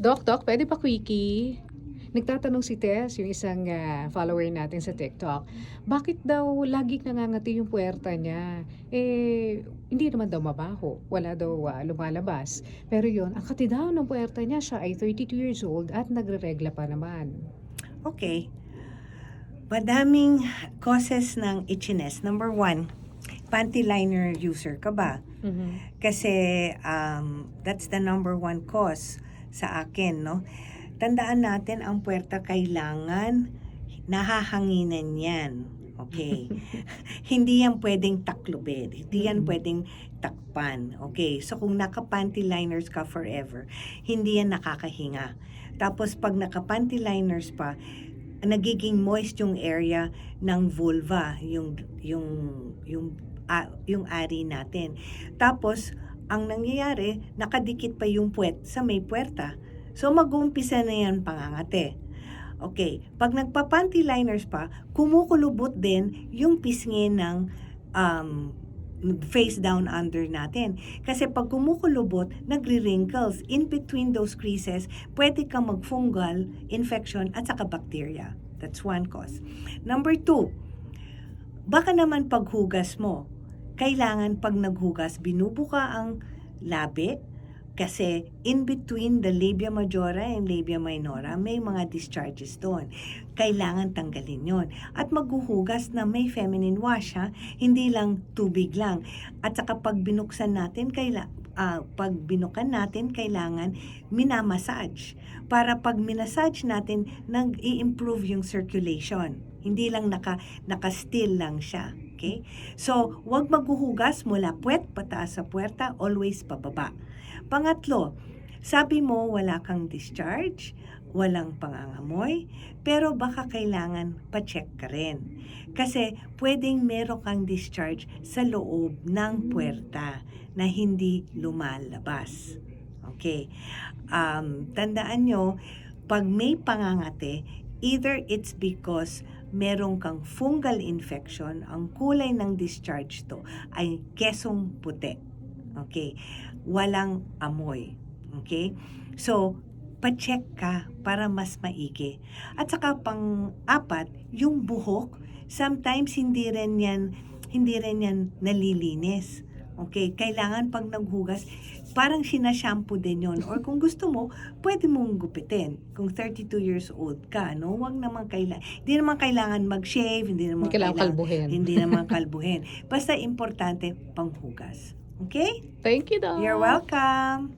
Doc, Doc, pwede pa quickie? Nagtatanong si Tess, yung isang ah, follower natin sa TikTok, bakit daw laging nangangati yung puwerta niya? Eh, hindi naman daw mabaho, wala daw ah, lumalabas. Pero yun, ang kati daw ng puwerta niya, siya ay 32 years old at nagre-regla pa naman. Okay. Madaming causes ng itchiness. Number one, panty liner user ka ba? Kasi um, that's the number one cause sa akin, no? Tandaan natin, ang puwerta kailangan nahahanginan yan. Okay? hindi yan pwedeng taklobed. Hindi yan Mhm. pwedeng takpan. Okay? So, kung naka-panty liners ka forever, hindi yan nakakahinga. Tapos, pag naka-panty liners pa, nagiging moist yung area ng vulva, yung yung yung ah, yung ari natin. Tapos ang nangyayari, nakadikit pa yung puwet sa may puwerta. So mag-uumpisa na yan pangangate. Okay, pag nagpa-panty liners pa, kumukulubot din yung pisngi ng um, face down under natin. Kasi pag kumukulubot, nagre-wrinkles. In between those creases, pwede kang mag-fungal infection at saka bacteria. That's one cause. Number two, baka naman paghugas mo, kailangan pag naghugas, binubuka ang labi kasi in between the labia majora and labia minora, may mga discharges doon. Kailangan tanggalin yon At maghuhugas na may feminine wash, ha? hindi lang tubig lang. At saka pag binuksan natin, kaila, ah, pag binukan natin, kailangan minamassage. Para pag minasage natin, nag-i-improve yung circulation. Hindi lang naka, naka-still lang siya. Okay? So, huwag maghuhugas mula puwet pataas sa puwerta, always pababa. Pangatlo, sabi mo wala kang discharge, walang pangangamoy, pero baka kailangan pa-check ka rin. Kasi pwedeng meron kang discharge sa loob ng puwerta na hindi lumalabas. Okay. Um, tandaan nyo, pag may pangangate, either it's because meron kang fungal infection, ang kulay ng discharge to ay kesong puti. Okay? Walang amoy. Okay? So, pa-check ka para mas maigi. At saka pang-apat, yung buhok, sometimes hindi rin yan, hindi rin yan nalilinis. Okay? Kailangan pag naghugas, parang sinashampoo din yon Or kung gusto mo, pwede mong gupitin. Kung 32 years old ka, no? Huwag naman kailangan, hindi naman kailangan mag-shave, hindi naman Hindi kailangan kalbuhin. hindi naman kalbuhin. Basta importante, panghugas. Okay? Thank you, Doc. You're welcome.